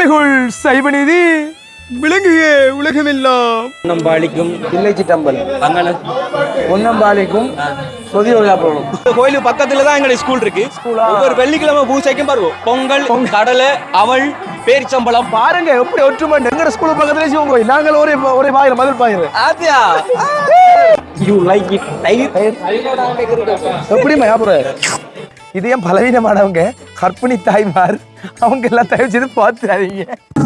மேன்மைகுள் சைவநீதி விளங்குக உலகமெல்லாம். பொன்னம்பாளிக்கும் தில்லை சிட்டம்பல் அங்கே பொன்னம்பாளிக்கும் சொதி விழாப்போம் கோயிலுக்கு பக்கத்துல தான் எங்களுடைய ஸ்கூல் இருக்கு. ஒவ்வொரு வெள்ளிக்கிழமை பூசைக்கும் பாருவோம் பொங்கல் கடலை அவள் பேரிச்சம்பழம். பாருங்க எப்படி ஒற்றுமை. எங்க ஸ்கூல் பக்கத்துல சிவன் கோயில்? நாங்கள் ஒரே ஒரே பாயிர மதில் பாயிர ஆத்தியா? யூ லைக் இட் எப்படிமா ஞாபகம் இது பலவீனமானவங்க? கற்பிணி தாய்மார் அவங்க எல்லாம் தயவு செய்து பார்த்துறாதீங்க.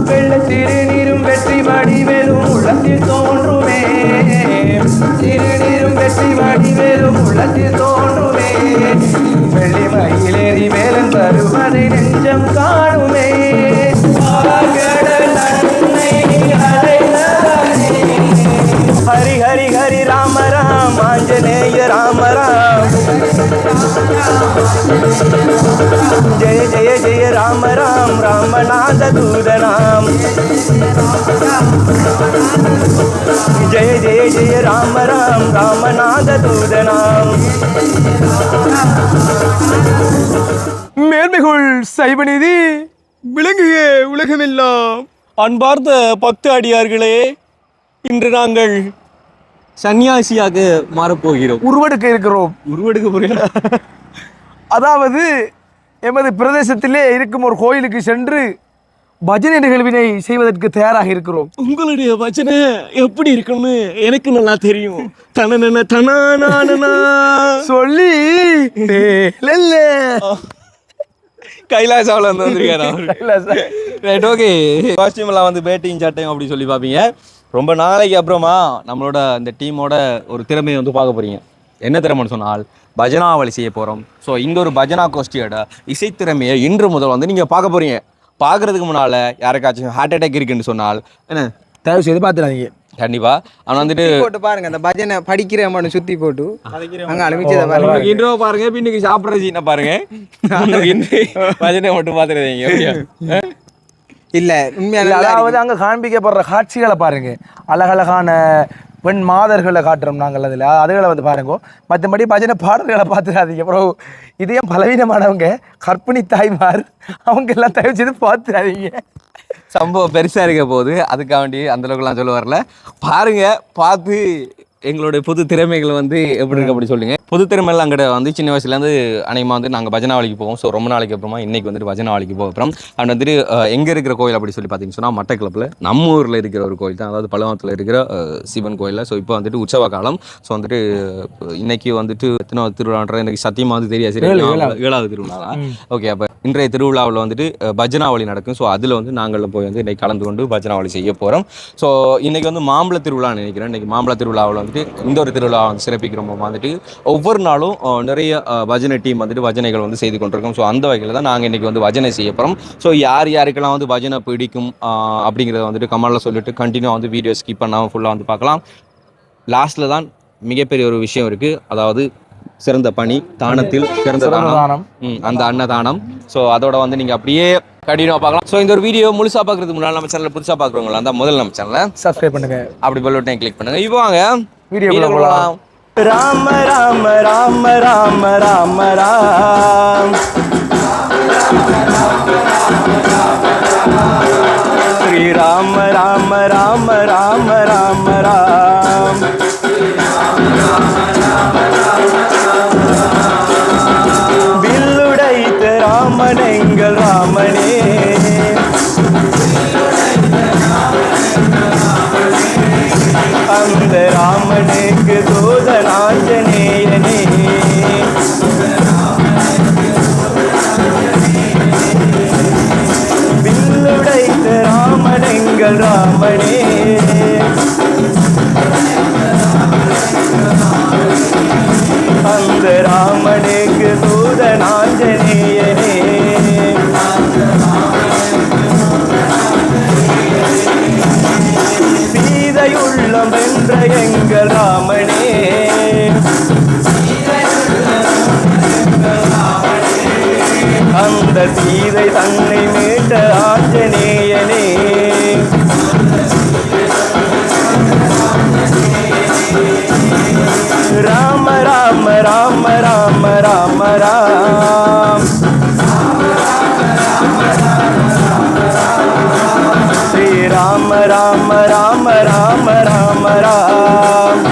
வெள்ள சிறுநீரும் வெற்றி வடிவேலும் உள்ளத்தில் தோன்றுமே. சிறுநீரும் வெற்றி வடிவேலும் உள்ளத்தில் தோன்றுமே. வெள்ளி மயிலேறி வேலன் வருவதை நெஞ்சம் காணுமே. ஹரி ஹரி ஹரி ராம ராம் ஆஞ்சநேய ராம ராம். ஜெய ஜெய ஜெய ராம ராம் ராமநாத தூதனாம் ஜெய ஜெய ஜெய ராம ராம் ராமநாத தூதனாம் மேன்மைகுள் சைவநீதி விளங்குக உலகமெல்லாம். அன்பார்ந்த பக்த அடியார்களே இன்று நாங்கள் சன்னியாசியாக மாறப்போகிறோம். உருவெடுக்க இருக்கிறோம். உருவெடுக்க போகிறோம். அதாவது எமது பிரதேசத்திலே இருக்கும் ஒரு கோயிலுக்கு சென்று பஜனை நிகழ்வினை செய்வதற்கு தயாராக இருக்கிறோம். உங்களுடைய வச்சனை எப்படி இருக்குன்னு எனக்கு நல்லா தெரியும். தனன தனானா சொல்லி கைலாசாவில் வந்து வந்திருக்காரு ரைட் ஓகே காஸ்டியூம் எல்லாம் வந்து பேட்டிங் சட்டையும் அப்படி சொல்லி பார்ப்பீங்க. ரொம்ப நாளைக்கு அப்புறமா நம்மளோட இந்த டீமோட ஒரு திறமையை வந்து பார்க்க போறீங்க. என்ன திறமைன்னு சொன்னால் பஜனாவளி செய்ய போகிறோம் ஸோ இந்த ஒரு பஜனா கோஷ்டியோட இசைத்திறமையை இன்று முதல் வந்து நீங்கள் பார்க்க போறீங்க. பார்க்கறதுக்கு முன்னால் யாருக்காச்சும் ஹார்ட் அட்டாக் இருக்குன்னு சொன்னால் என்ன? தயவு செய்து பார்த்துடாதீங்க. கண்டிப்பா. அவன் வந்துட்டு போட்டு பாருங்க அந்த பஜனை படிக்கிற மட்டும் சுத்தி போட்டு அங்க அனுப்பிச்சதை பாருங்க. இன்ட்ரோ பாருங்க பின்னுக்கு சாப்பிட்ற சீனை பாருங்க. இன்று பஜனை மட்டும் பார்த்துருந்தீங்க ஓகே இல்ல உண்மையான இல்ல, அதாவது அங்க காண்பிக்கப்படுற காட்சிகளை பாருங்க. அழகழகான பெண் மாதர்களை காட்டுறோம் நாங்கள் அதில். அதுகளை வந்து பாருங்க. மற்றபடி பஜனை பாடல்களை பார்த்துடாதீங்க அப்புறம் இதே பலவீனமானவங்க? கற்பிணி தாய்மார் அவங்க எல்லாம் தயவு செய்து பார்த்துடாதீங்க சம்பவம் பெருசா இருக்க போது அதுக்காக வேண்டி அந்த அளவுக்குலாம் சொல்ல வரல. பாருங்க பார்த்து எங்களுடைய புது திறமைகள் வந்து எப்படி இருக்கு அப்படி சொல்லுங்க. புது திறமைகள் அங்கிட்ட வந்து சின்ன வயசுலேருந்து அநேகமாக வந்து நாங்கள் பஜனாவளிக்கு போவோம். ஸோ ரொம்ப நாளைக்கு அப்புறமா இன்னைக்கு வந்துட்டு பஜனாவளிக்கு போகிறோம் அண்ட் வந்துட்டு எங்க இருக்கிற கோயில் அப்படி சொல்லி பார்த்தீங்கன்னு சொன்னால் மட்டக்கிளப்பில் நம்ம ஊரில் இருக்கிற ஒரு கோயில் தான். அதாவது பழவத்தில் இருக்கிற சிவன் கோயிலில். ஸோ இப்போ வந்துட்டு உற்சவ காலம். ஸோ வந்துட்டு இன்னைக்கு வந்துட்டு எத்தனாவது திருவிழான்ற எனக்கு சத்தியமாக வந்து தெரியாது. சரி ஏழாவது. திருவிழா ஓகே அப்போ இன்றைய திருவிழாவில் வந்துட்டு பஜனாவளி நடக்கும். ஸோ அதில் வந்து நாங்கள் போய் வந்து இன்னைக்கு கலந்து கொண்டு பஜனாவளி செய்ய போகிறோம் ஸோ இன்னைக்கு வந்து மாம்பழ திருவிழான்னு நினைக்கிறேன். இன்னைக்கு மாம்பழ திருவிழாவில் வந்துட்டு இந்த ஒரு திருவிழா வந்து சிறப்பிக்கிறோம் வந்துட்டு ஒவ்வொரு நாளும் நிறைய பஜனை டீம் வந்துட்டு பஜனைகள் வந்து செய்து கொண்டிருக்கோம். ஸோ அந்த வகையில் தான் நாங்கள் இன்னைக்கு வந்து பஜனை செய்ய போகிறோம் ஸோ யார் யாருக்கெல்லாம் வந்து பஜனை பிடிக்கும் அப்படிங்கிறத வந்துட்டு கமெண்டில் சொல்லிட்டு கண்டினியூ வந்து வீடியோ ஸ்கிப் பண்ணாமல் ஃபுல்லாக வந்து பார்க்கலாம். லாஸ்ட்டில் தான் மிகப்பெரிய ஒரு விஷயம் இருக்குது அதாவது சிறந்த பணி தானத்தில் சிறந்த தானம். அந்த அன்னதானம் ஸோ அதோட வந்து நீங்கள் அப்படியே கண்டினியூ பார்க்கலாம். ஸோ இந்த ஒரு வீடியோ முழுசா பார்க்கறதுக்கு முன்னால் நம்ம சேனல் புதுசாக பார்க்குறவங்களா இருந்தால் முதல்ல நம்ம சேனலை சப்ஸ்கிரைப் பண்ணுங்க. அப்படி பெல் பட்டனை கிளிக் பண்ணுங்க. இப்போ வாங்க. வீடியோ போகலாம். ராம ராம ராம ராம ராம ராம் ஸ்ரீ ராம ராம ராம राम राम राम ராம ராம்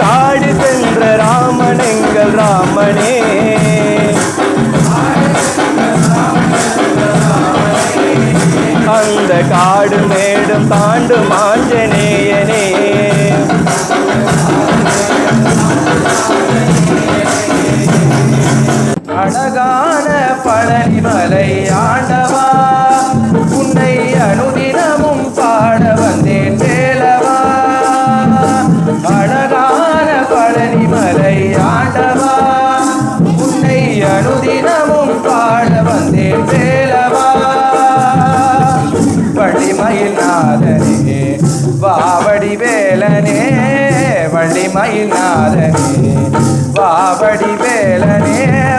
காடு சென்ற ராமன் எங்கள் ராமனே அந்த காடு மேடும் தாண்டும் ஆஞ்சனே மலை ஆண்டவா உன்னை அனுதி மயில்நாதனே வாவடி வேலனே வள்ளி மயில்நாதனே. வாவடி வேலனே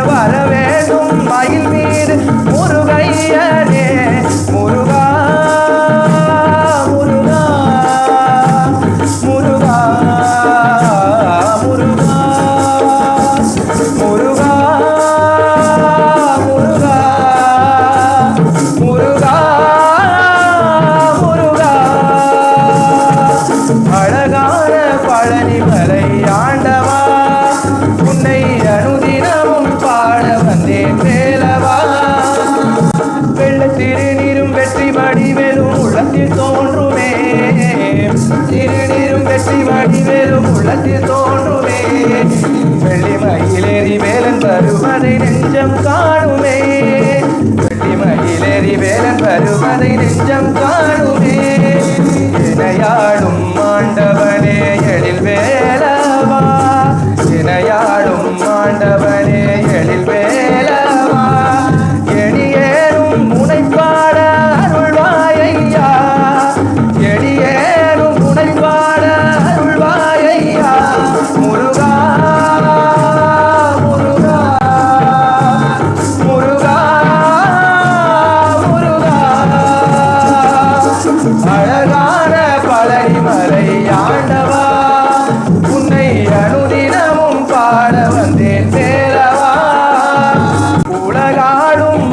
வரவேணும் மயில் மீது முருகையனே. வருவதை நெஞ்சம் காணுமே. வெட்டிமயிலேறி வேலன் வருவதை நெஞ்சம் காணும்.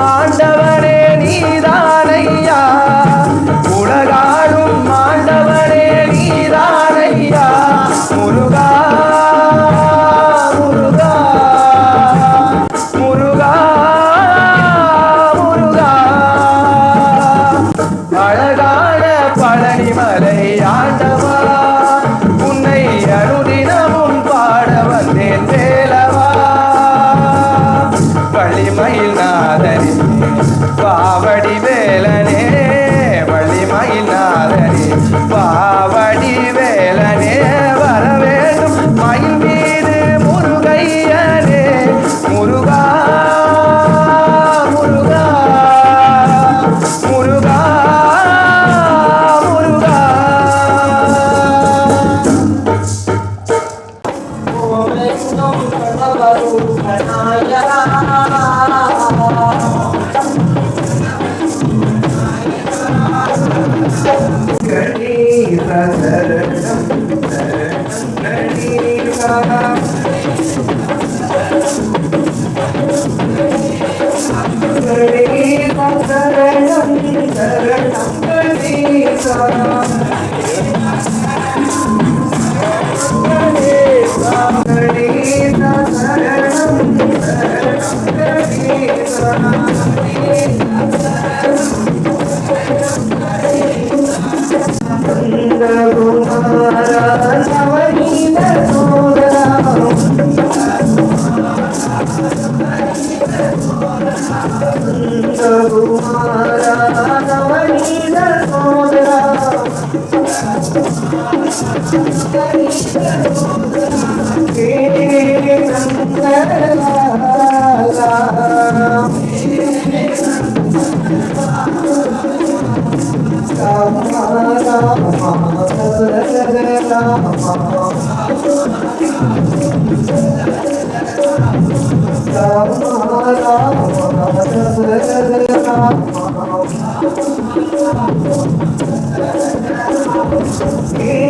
மாண்டவ Yeah.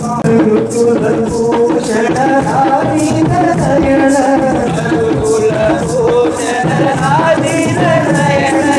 ൂഷണാദീന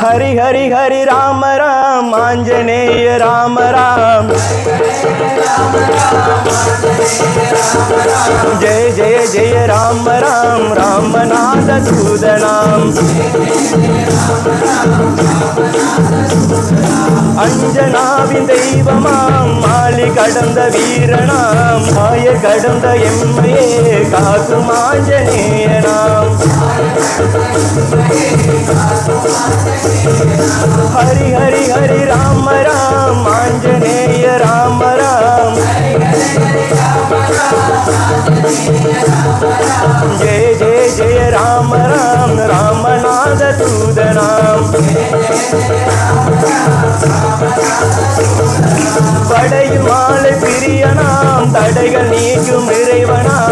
हरि हरि हरि राम राम। ராம் ஆஞ்சநேய ராம ராம். ஜெய ஜெய ஜெய ராம ராம். ராமநாத சூதனாம் அஞ்சனாவின் தெய்வமாம். மாலி கடந்த வீரனாம். மாய கடந்த எம்மையே காக்கும் ஆஞ்சநேயனாம் ஹரி ஹரி ஹரி ஹரி ராம ராம் ஆஞ்சநேய ராம ராம். ஜெய ஜெய ஜெய ராம ராம் ராமநாத தூதராம் படையும் மாலை பிரியனாம் தடைகள் நீக்கும் இறைவனாம்.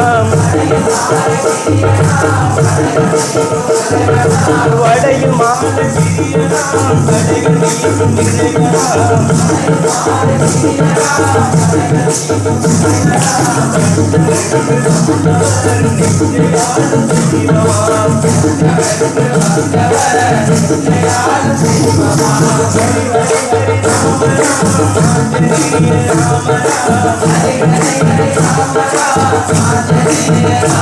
Yeah.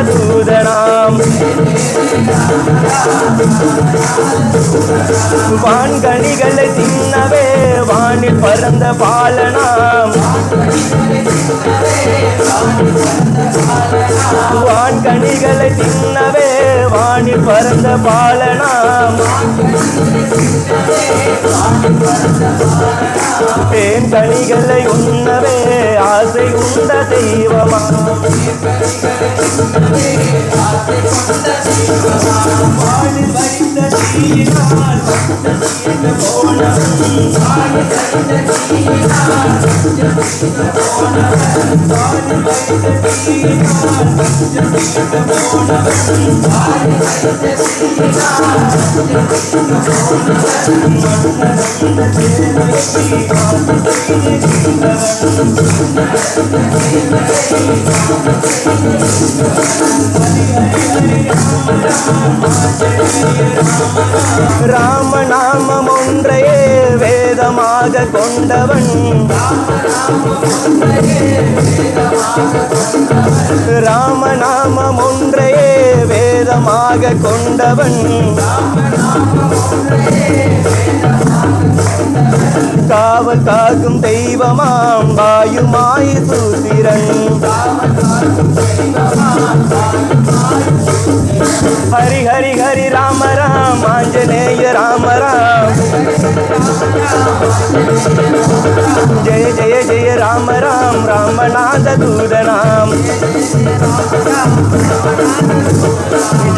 ராமநாத தூதனாம். வான்கணிகளை தின்னவே வானில் பறந்த பாலனாம். வான்கணிகளை தின்னவே வானில் பறந்த பாலனாம். தேன் கனிகளை உண்ணவே ஆசை உண்ட தெய்வமாம் வானில் வைத்த தீயினால் ராமநாமம் ஒன்றையே வேதமாக கொண்டவன். ராமநாமம் ஒன்றையே வேதமாக கொண்டவன். காவல் காக்கும் தெய்வமாம் வாயுமாய் சூத்திரன். ஹரி ஹரி ஹரி ராம ராம் ஆஞ்சநேய ராம ராம் ஜெய ஜெய ஜெய ராம ராம் ராமநாத தூதனாம்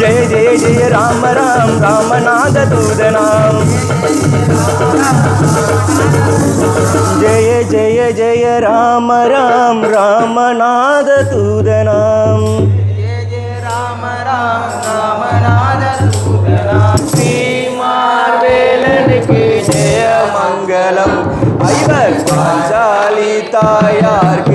ஜெய ஜெய ஜெய ராம ராம் ராமநாத தூதனாம் ஜெய ஜெய ஜெய ராம ராம் ராமநாத தூதனாம் ஸ்ரீமார்வேலனுக்கு பாஞ்சாலி தாயார்க்கு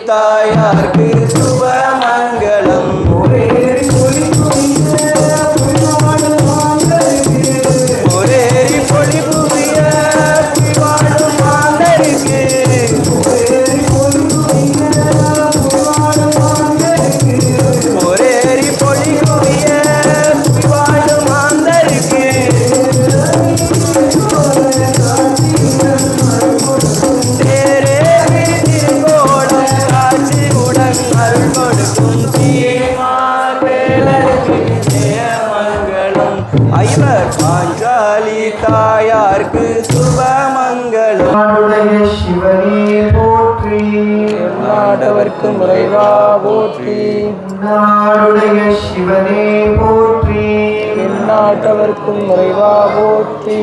தாயார்க்கு சுபமங்கலம் நாட்டவர்க்கும் முறைவா போற்றி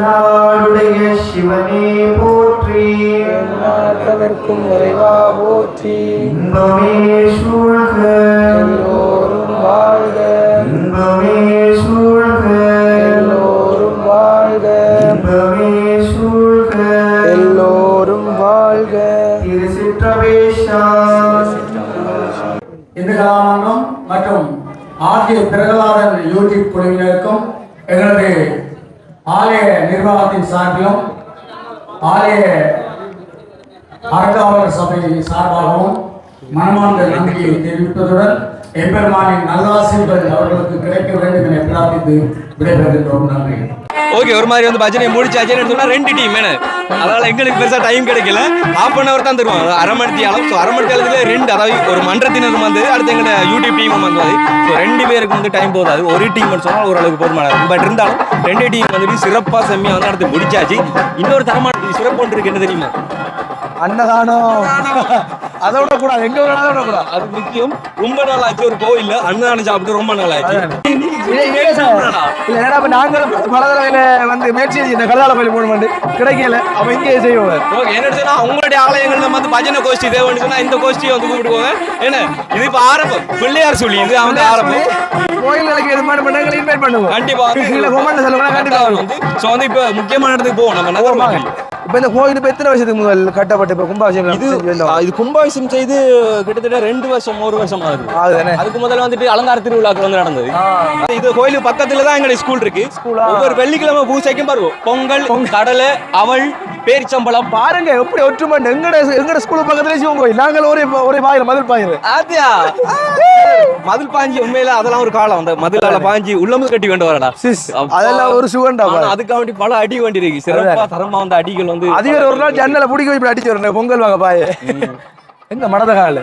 நாடுடைய சிவனே போற்றி நாட்டவர்க்கும் முறைவா போற்றி இன்பமே சூழ்க எல்லோரும் வாழ்க இன்பமே சூழ்க எல்லோரும் வாழ்க இன்பமே சூழ்க எல்லோரும் வாழ்க திருச்சிற்றபேஷா இந்த கலாமங்கம் மற்றும் ஆர்ஜே பிரகலாதன் யூடியூப் குழுவினருக்கும் எங்களது ஆலய நிர்வாகத்தின் சார்பிலும் ஆலய அறங்காவலர் சபை சார்பாகவும் மனமார்ந்த நன்றியை தெரிவிப்பதுடன் எம்பெருமானின் நல்லாசிரியர்கள் அவர்களுக்கு கிடைக்க வேண்டும் என பிரார்த்தித்து விடைபெறுகின்றோம். நன்றி. ஓகே ஒரு மாதிரி வந்து பஜனை முடிச்சாச்சுன்னு சொன்னா ரெண்டு டீம் என்ன? அதனால எங்களுக்கு பெருசா டைம் கிடைக்கல. ஹாஃப் அன் அவர் தான் தருவாங்க. அரை மணி நேரம் ஸோ அரை மணி நேரத்துல ரெண்டு அதாவது ஒரு மன்றத்தினரும் வந்து அடுத்து எங்களோட யூடியூப் டீமும் வந்து ஸோ ரெண்டு பேருக்கு வந்து டைம் போதாது. ஒரு டீம் சொன்னால் ஓரளவுக்கு போதுமானது. பட் இருந்தாலும் ரெண்டு டீம் வந்துட்டு சிறப்பாக செம்மியாக வந்து அடுத்து முடிச்சாச்சு. இன்னொரு தரமான சிறப்பு ஒன்று இருக்கு. என்ன தெரியுமா? அன்னதானம். அதை விடக்கூடாது. எங்க வேணாலும் விடக்கூடாது. அது முக்கியம். ரொம்ப நாள் ஆச்சு ஒரு கோயில்ல அன்னதானம் சாப்பிட்டு ரொம்ப நாள் ஆச்சு இல்ல நாங்களும் பல தடவையில வந்து முயற்சி இந்த கல்லால கோயில் போகணும் கிடைக்கல. அப்ப இங்கே செய்வோம். ஓகே என்ன சொன்னா உங்களுடைய ஆலயங்கள்ல வந்து பஜனை கோஷ்டி தேவைன்னு சொன்னா இந்த கோஷ்டியை வந்து கூப்பிட்டுக்கோங்க. என்ன? இது இப்ப ஆரம்பம். பிள்ளையார் சொல்லி இது வந்து ஆரம்பம். கோயில்களுக்கு எது மாதிரி பண்ணாங்க இன்வைட் பண்ணுவோம். கண்டிப்பா கீழே கொமெண்ட் சொல்லுங்க கண்டிப்பா வந்து. ஸோ வந்து இப்போ முக்கியமான இடத்துக்கு போவோம். நம்ம நகர் இப்ப இந்த கோயில் இப்ப எத்தனை வருஷத்துக்கு முதல் கட்டப்பட்டு இப்ப கும்பாபிஷேகம் இது இது கும்பாபிஷேகம் செய்து கிட்டத்தட்ட ரெண்டு வருஷம் ஒரு வருஷம் ஆகுது. ஆகுதானே அதுக்கு முதல்ல வந்துட்டு அலங்கார திருவிழாக்கள் வந்து நடந்தது. இது கோயிலுக்கு பக்கத்துல தான் எங்களுடைய ஸ்கூல் இருக்கு. ஒவ்வொரு வெள்ளிக்கிழமை பூசைக்கும் பாருவோம். பொங்கல். கடலை அவல் பேரிச்சம்பழம் பாருங்க எப்படி ஒற்றுமை எங்கட எங்கட ஸ்கூல் பக்கத்துல சிவன் கோயில். நாங்கள் ஒரே ஒரே பாயிரம் மதில் பாயிரம் ஆத்தியா? மதில் பாஞ்சி உண்மையில அதெல்லாம் ஒரு காலம். அந்த மதிலால பாஞ்சி உள்ளமும் கட்டி கொண்டு வரடா. அதெல்லாம் ஒரு சுகண்டா அதுக்காக வேண்டி பல அடி வேண்டி இருக்கு சிறப்பா தரமா வந்த அடிகள் வந்து அதிகாரி ஒரு நாள் ஜன்னலை பிடிக்க போய் அடிச்சு வரணும் பொங்கல் வாங்க பாய. எங்க மடத கால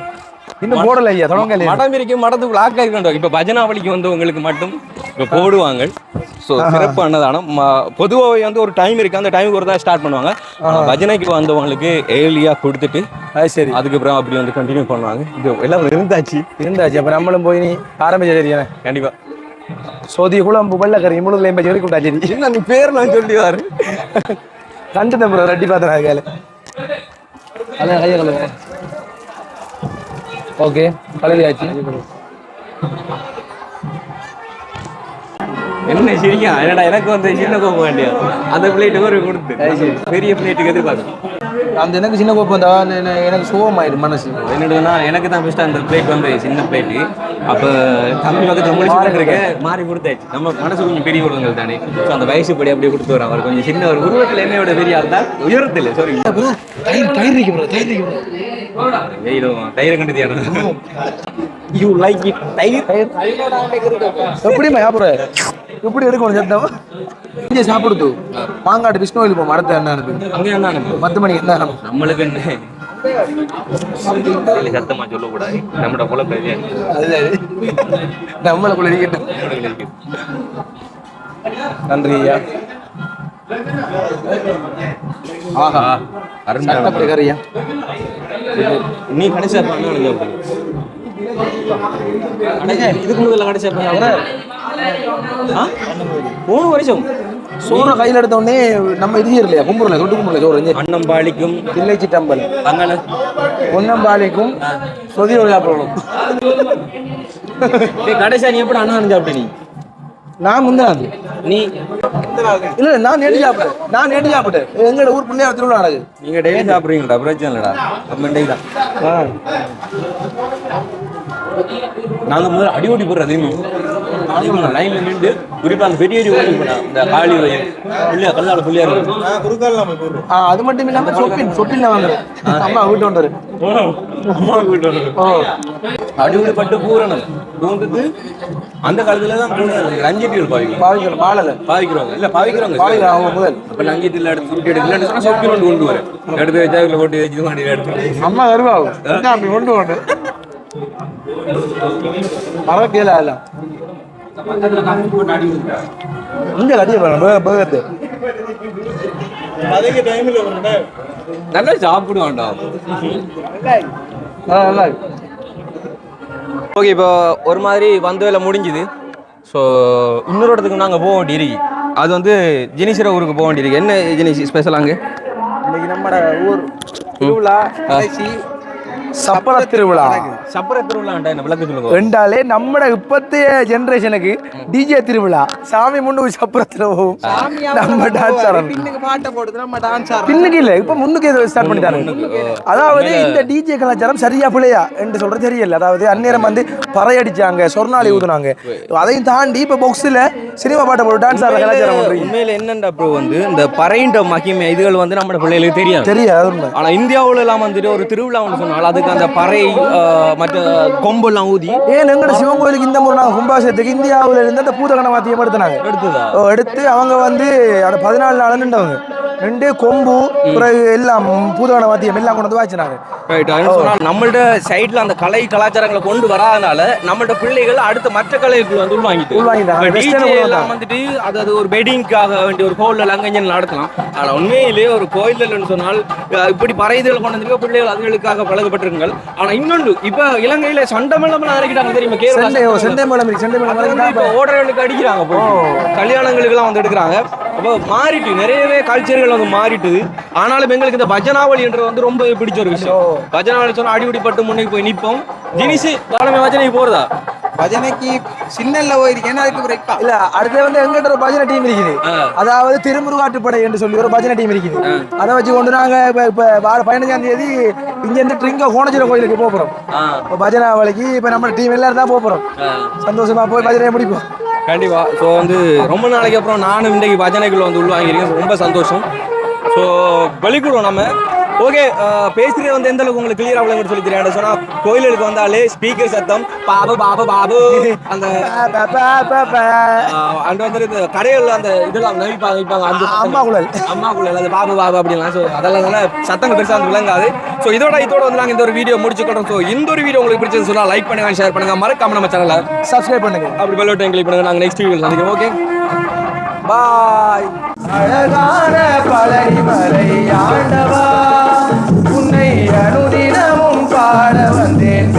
இன்னும் போடல ஐயா தொடங்க இல்லையா மடம் இருக்கும் மடத்துக்கு லாக் ஆகிருக்கோம் இப்ப பஜனாவளிக்கு வந்தவங்களுக்கு மட்டும் இப்ப போடுவாங்க. ஸோ சிறப்பு அன்னதானம். பொதுவாகவே வந்து ஒரு டைம் இருக்கு. அந்த டைமுக்கு ஒரு தான் ஸ்டார்ட் பண்ணுவாங்க. பஜனைக்கு வந்தவங்களுக்கு ஏர்லியா கொடுத்துட்டு அது சரி. அதுக்கப்புறம் அப்படி வந்து கண்டினியூ பண்ணுவாங்க. இது எல்லாம் இருந்தாச்சு. இருந்தாச்சு. அப்ப நம்மளும் போய் நீ ஆரம்பிச்ச தெரியும் கண்டிப்பா. சோதி குழம்பு வெள்ளக்கறி முழுதுல எம்பி வரைக்கும் கூட்டா சரி என்ன நீ பேர் நான் சொல்லிவாரு? கண்டு ப்ரோ ரெட்டி பார்த்தேன் கேளு அதான் கையை கழுவு ஓகே கழுவியாச்சு என்ன சரியா என்னடா எனக்கு வந்து சின்ன கோப்பம் வேண்டியா அந்த பிளேட் ஒரு கொடுத்து. பெரிய பிளேட்டுக்கு எதிர்பார்க்கு அந்த எனக்கு சின்ன கோப்பம் வந்தா எனக்கு- எனக்கு சுகமாயிடு மனசு. என்னதுன்னா எனக்கு தான் ஃபர்ஸ்ட் அந்த பிளேட் வந்து சின்ன பிளேட்டு அப்போ தம்பி பக்கத்தில் முடிச்சு இருக்கு மாறி கொடுத்தாச்சு. நம்ம மனசு கொஞ்சம் பெரிய உலகங்கள் தானே. ஸோ அந்த வயசு படி அப்படியே கொடுத்து வரோம் அவர் கொஞ்சம் சின்ன ஒரு உருவத்தில் என்னையோட பெரிய ஆள் தான். உயரத்தில் சாரி தயிர் தயிர் தயிர் தயிரை கண்டு தியானம் யூ லைக் இட் தயிர் எப்படிமா ஞாபகம் எப்படி எடுக்கணும் சத்தம் இங்கே சாப்பிடுது மாங்காட்டு விஷ்ணுவில் இப்போ மரத்தை என்ன அனுப்பு. அங்கே என்ன அனுப்பு? பத்து மணிக்கு என்ன அனுப்பு. நம்மளுக்கு என்ன? சத்தமா சொல்லக்கூடாது. நம்மட போல நம்மளுக்குள்ள இருக்கட்டும் நன்றி ஐயா. ஆஹா. சட்டப்படி கறியா நீ கடைசியா பண்ண கடைசியா இதுக்கு முதல்ல கடைசியா பண்ண மூணு வருஷம் சோறை கையில் எடுத்த உடனே நம்ம இது இல்லையா? கும்புறல தொட்டு கும்புறல சோறு அன்னம்பாளிக்கும் தில்லை சிட்டம்பல் அங்கன பொன்னம்பாளைக்கும் சொதி சாப்பிடணும் டேய் கடைசியா நீ எப்படி அண்ணன் சாப்பிட்ட நீ? நான் முந்தினாது. நீ இல்ல இல்ல, நான் நேற்று சாப்பிட்டேன். நான் நேற்று சாப்பிட்டேன். எங்களோட ஊர் பிள்ளையார் திருவிழா நடக்குது. நீங்க டெய்லி சாப்பிடுறீங்களா? பிரச்சனை இல்லடா. நம்ம டெய்லி தான். நாங்க முதல்ல அடி ஓடி போடுறது லைன்ல நின்று குறிப்பா அந்த பெரிய ஓடி போனா இந்த காளி வயல். புள்ளியா கல்லால புள்ளியா இருக்கு ஆ அது மட்டும் இல்லாம சொப்பின் சொப்பின்ல வாங்குறேன் அம்மா வீட்டு வந்தாரு ஓ அடியோடு பட்டு பூரணம். பூந்துட்டு அந்த காலத்துல தான் ரஞ்சிட்டு பாவிக்கும் பாவிக்கணும். பாலல. பாவிக்கிறவங்க. இல்ல பாவிக்கிறவங்க. பாவிக்கலாம் அவங்க முதல். அப்ப நங்கிட்டில் எடுத்து சுருட்டி எடுக்கலன்னு சொன்னா சொப்பி கொண்டு கொண்டு வரேன் எடுத்து வச்சா இதுல போட்டு வச்சு மாடி எடுத்து. அம்மா என்ன அப்படி கொண்டு கொண்டு மறக்கல எல்லாம்? இங்க கட்டிய பாருங்க பேகத்து. நல்லா சாப்பிடுவான்டா நல்லா ஓகே இப்போ ஒரு மாதிரி வந்த வேலை முடிஞ்சுது ஸோ இன்னொரு இடத்துக்கு நாங்கள் போக வேண்டியிருக்கு அது வந்து ஜெனிசிர ஊருக்கு போக வேண்டியிருக்கு என்ன ஜெனிசி ஸ்பெஷல் அங்கே இன்னைக்கு நம்மட ஊர் திருவிழா கடைசி சப்பர திருவிழா. சப்பர திருவிழாண்டா என்ன விளக்கு சொல்லுங்க. என்றாலே நம்மட இப்பத்தைய ஜெனரேஷனுக்கு டிஜே திருவிழா. சாமி முன்னு சப்பரத்துல போகும் நம்ம டான்ஸ் ஆடணும். பின்னுக்கு பாட்டை போடுறது நம்ம டான்ஸ் ஆடுறோம் பின்னுக்கு இல்ல இப்ப முன்னுக்கு ஏதோ ஸ்டார்ட் பண்ணிட்டாங்க. அதாவது இந்த டிஜே கலாச்சாரம் சரியா பிள்ளையா என்று சொல்றது தெரியல. அதாவது அந்நேரம் வந்து பறை அடிச்சாங்க சொர்ணாலி ஊதுனாங்க. அதையும் தாண்டி இப்போ பாக்ஸில் சினிமா பாட்டை போட்டு டான்ஸ் ஆடுற கலாச்சாரம் பண்றீங்க உண்மையில என்னண்டா ப்ரோ வந்து இந்த பறையின்ற மகிமை இதுகள் வந்து நம்ம பிள்ளைகளுக்கு தெரியாது. தெரியாது அது ஆனா இந்தியாவுல எல்லாம் வந்துட்டு ஒரு திருவிழான்னு சொன்னால் அதுக்கு அந்த பறை மற்ற கொம்பெல்லாம் ஊதி ஏன் எங்கட சிவன் கோயிலுக்கு இந்த முறை நாங்கள் கும்பாசத்துக்கு இந்தியாவுல இருந்து அந்த பூதகண வாத்தியம் எடுத்தாங்க எடுத்ததா? எடுத்து அவங்க வந்து அந்த பதினாலு நாள் நின்றவங்க. ரெண்டு கொம்பு பிறகு எல்லாம் பூதகண வாத்தியம் எல்லாம் கொண்டு வந்து சொன்னால் நம்மள்ட்ட சைடுல அந்த கலை கலாச்சாரங்களை கொண்டு வராதனால நம்மள்ட்ட பிள்ளைகள் அடுத்த மற்ற கலைகள் வந்து உள்வாங்கிட்டு. உள்வாங்கிட்டாங்க. வந்துட்டு அது அது ஒரு வெட்டிங்காக வேண்டிய ஒரு கோவில் லங்கஞ்சன் நடத்தலாம். ஆனா உண்மையிலேயே ஒரு கோயில்னு சொன்னால் இப்படி பறைதல் கொண்டு வந்து பிள்ளைகள் அதுகளுக்காக பழகப்பட்டிருங்கள் ஆனா இன்னொன்று இப்ப இலங்கையில சண்டமெல்லாம் இறக்கிட்டாங்க தெரியுமா? செண்டை செண்டை மேளம். செண்டை மேளம் இப்ப ஓடுறவங்களுக்கு அடிக்கிறாங்க கல்யாணங்களுக்கு எல்லாம் வந்து எடுக்கிறாங்க. அப்போ மாறிட்டு நிறையவே கல்ச்சர்கள் வந்து மாறிட்டுது ஆனாலும் எங்களுக்கு இந்த பஜனாவளின்றது வந்து ரொம்ப பிடிச்ச ஒரு விஷயம். பஜனாவளி சொன்னா அடிபடி பட்டு முன்னுக்கு போய் நிப்போம். தினிசு தானமே பஜனைக்கு போறதா? பஜனைக்கு சின்னல்ல போயிருக்கேன் அதுக்கு பிரேக்கா இல்ல அடுத்து வந்து எங்கிட்ட ஒரு பஜனை டீம் இருக்குது. அதாவது திருமுருகாட்டுப்படை என்று சொல்லி ஒரு பஜனை டீம் இருக்குது. அதை வச்சு கொண்டு நாங்க இப்ப பதினஞ்சாம் தேதி இங்க இருந்து ட்ரிங்க கோணச்சிர கோயிலுக்கு போக போறோம். இப்போ பஜனை வழிக்கு இப்ப நம்ம டீம் எல்லாரும் தான் போக போறோம். சந்தோஷமா போய் பஜனையை முடிப்போம். கண்டிப்பா. ஸோ வந்து ரொம்ப நாளைக்கு அப்புறம் நானும் இன்றைக்கு பஜனைக்குள்ள வந்து உள்வாங்கியிருக்கேன். ரொம்ப சந்தோஷம். ஸோ வெளிக்கூடம் நம்ம ஓகே பேசுறது வந்து எந்த அளவுக்கு உங்களுக்கு கிளியர் ஆகலன்னு சொல்லி தெரியாது. சொன்னா கோயிலுக்கு வந்தாலே ஸ்பீக்கர் சத்தம் பாபு பாபு பாபு அந்த. அண்ட் வந்து இந்த கடைகள்ல அந்த இதெல்லாம் நவிப்பாங்க வைப்பாங்க அந்த. அம்மா குழல். அம்மா குழல் அது பாபு பாபு அப்படிலாம் ஸோ அதெல்லாம் சத்தங்கள் பெருசாக வந்து விளங்காது. ஸோ இதோட இதோட வந்து நாங்கள் இந்த ஒரு வீடியோ முடிச்சுக்கிறோம். ஸோ இந்த ஒரு வீடியோ உங்களுக்கு பிடிச்சது சொன்னா லைக் பண்ணுங்க ஷேர் பண்ணுங்க. மறக்காம நம்ம சேனலை சப்ஸ்கிரைப் பண்ணுங்க. அப்படி பெல் கிளிக் பண்ணுங்க. நாங்கள் நெக்ஸ்ட் வீடியோ சந்திக்கிறோம். Okay bye. அழகான பழனிமலை ஆண்டவா உன்னை அனுதினமும் பாட வந்தேன்